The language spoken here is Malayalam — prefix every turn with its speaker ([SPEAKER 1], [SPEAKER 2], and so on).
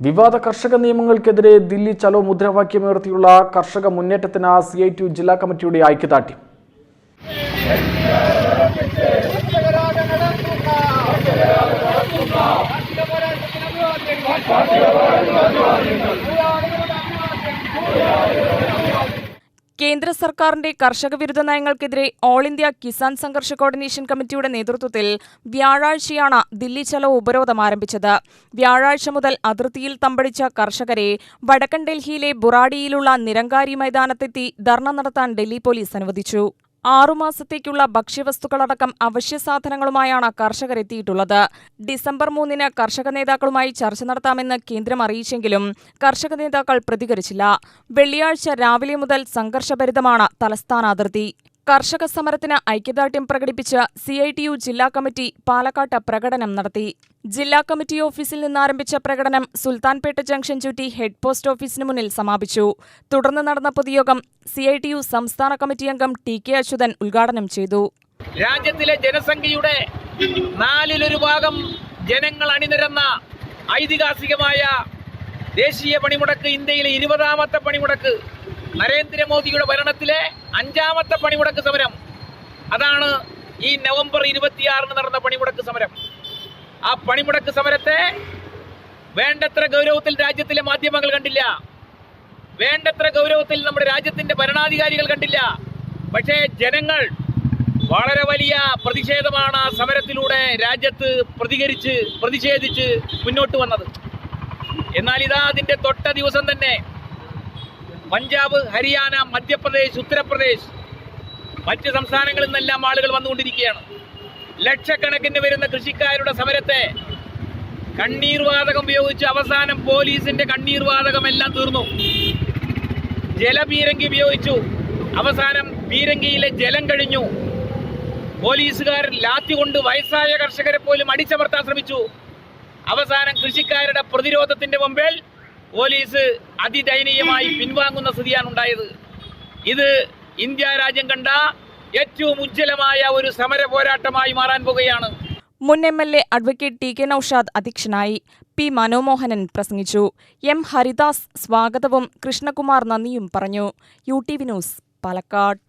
[SPEAKER 1] വിവാദ കർഷക നിയമങ്ങൾക്കെതിരെ ദില്ലി ചലോ മുദ്രാവാക്യമുയർത്തിയുള്ള കർഷക മുന്നേറ്റത്തിന് സി ഐ ടി ജില്ലാ കമ്മിറ്റിയുടെ ഐക്യദാർഢ്യം
[SPEAKER 2] കേന്ദ്ര സർക്കാരിന്റെ കർഷക വിരുദ്ധ നയങ്ങൾക്കെതിരെ ഓൾ ഇന്ത്യ കിസാൻ സംഘർഷ കോർഡിനേഷൻ കമ്മിറ്റിയുടെ നേതൃത്വത്തിൽ വ്യാഴാഴ്ചയാണ് ദില്ലി ചലോ ഉപരോധം ആരംഭിച്ചത്. വ്യാഴാഴ്ച മുതൽ അതിർത്തിയിൽ തമ്പടിച്ച കർഷകരെ വടക്കൻ ഡൽഹിയിലെ ബുറാഡിയിലുള്ള നിരങ്കാരി മൈതാനത്തെത്തി ധർണ നടത്താൻ ഡൽഹി പോലീസ് അനുവദിച്ചു. ആറുമാസത്തേക്കുള്ള ഭക്ഷ്യവസ്തുക്കളടക്കം അവശ്യ സാധനങ്ങളുമായാണ് കർഷകർ എത്തിയിട്ടുള്ളത് ഡിസംബർ മൂന്നിന് കർഷക നേതാക്കളുമായി ചർച്ച നടത്താമെന്ന് കേന്ദ്രം അറിയിച്ചെങ്കിലും കർഷക നേതാക്കൾ പ്രതികരിച്ചില്ല. വെള്ളിയാഴ്ച രാവിലെ മുതൽ സംഘർഷഭരിതമാണ് തലസ്ഥാന അതിർത്തി കർഷക സമരത്തിന് ഐക്യദാർഢ്യം പ്രകടിപ്പിച്ച് സി ഐ ടി യു ജില്ലാ കമ്മിറ്റി പാലക്കാട്ട് പ്രകടനം നടത്തി. ജില്ലാ കമ്മിറ്റി ഓഫീസിൽ നിന്നാരംഭിച്ച പ്രകടനം സുൽത്താൻപേട്ട ജംഗ്ഷൻ ചുറ്റി ഹെഡ് പോസ്റ്റ് ഓഫീസിന് മുന്നിൽ സമാപിച്ചു. തുടർന്ന് നടന്ന പൊതുയോഗം സി ഐ ടി യു സംസ്ഥാന കമ്മിറ്റി അംഗം ടി കെ അച്യുതൻ ഉദ്ഘാടനം ചെയ്തു.
[SPEAKER 3] രാജ്യത്തിലെ ജനസംഖ്യയുടെ നാലിലൊരു ഭാഗം ജനങ്ങൾ അണിനിരന്ന ഐതിഹാസികമായ ദേശീയ പണിമുടക്ക് ഇന്ത്യയിലെ ഇരുപതാമത്തെ പണിമുടക്ക്. നരേന്ദ്രമോദിയുടെ ഭരണത്തിലെ അഞ്ചാമത്തെ പണിമുടക്ക് സമരം. അതാണ് ഈ നവംബർ ഇരുപത്തിയാറിന് നടന്ന പണിമുടക്ക് സമരം. ആ പണിമുടക്ക് സമരത്തെ വേണ്ടത്ര ഗൗരവത്തിൽ രാജ്യത്തിലെ മാധ്യമങ്ങൾ കണ്ടില്ല. വേണ്ടത്ര ഗൗരവത്തിൽ നമ്മുടെ രാജ്യത്തിന്റെ ഭരണാധികാരികൾ കണ്ടില്ല. പക്ഷേ ജനങ്ങൾ വളരെ വലിയ പ്രതിഷേധമാണ് ആ സമരത്തിലൂടെ രാജ്യത്ത് പ്രതികരിച്ച് പ്രതിഷേധിച്ച് മുന്നോട്ട് വന്നത്. എന്നാൽ ഇതാ അതിന്റെ തൊട്ട ദിവസം തന്നെ. പഞ്ചാബ് ഹരിയാന മധ്യപ്രദേശ് ഉത്തർപ്രദേശ് മറ്റ് സംസ്ഥാനങ്ങളിൽ നിന്നെല്ലാം ആളുകൾ വന്നുകൊണ്ടിരിക്കുകയാണ്. ലക്ഷക്കണക്കിന് വരുന്ന കൃഷിക്കാരുടെ സമരത്തെ കണ്ണീർ വാതകം ഉപയോഗിച്ച് അവസാനം പോലീസിന്റെ കണ്ണീർ വാതകം എല്ലാം തീർന്നു. ജലപീരങ്കി ഉപയോഗിച്ചു. അവസാനം പീരങ്കിയിലെ ജലം കഴിഞ്ഞു. പോലീസുകാർ ലാത്തി കൊണ്ട് വയസ്സായ കർഷകരെ പോലും അടിച്ചമർത്താൻ ശ്രമിച്ചു. അവസാനം കൃഷിക്കാരുടെ പ്രതിരോധത്തിന്റെ മുമ്പിൽ പോലീസ് അതിദയനീയമായി പിൻവാങ്ങുന്ന സ്ഥിതിയാണ് ഉണ്ടായത്. ഇത് ഇന്ത്യ രാജ്യം കണ്ട ഏറ്റവും ഉജ്ജ്വലമായ ഒരു സമര പോരാട്ടമായി മാറാൻ പോകുകയാണ്.
[SPEAKER 2] മുൻ M L A advocate T K Noushad അധ്യക്ഷനായി പി മനോമോഹനൻ പ്രസംഗിച്ചു. എം ഹരിദാസ് സ്വാഗതവും കൃഷ്ണകുമാർ നന്ദിയും പറഞ്ഞു. U T V news Palakkad.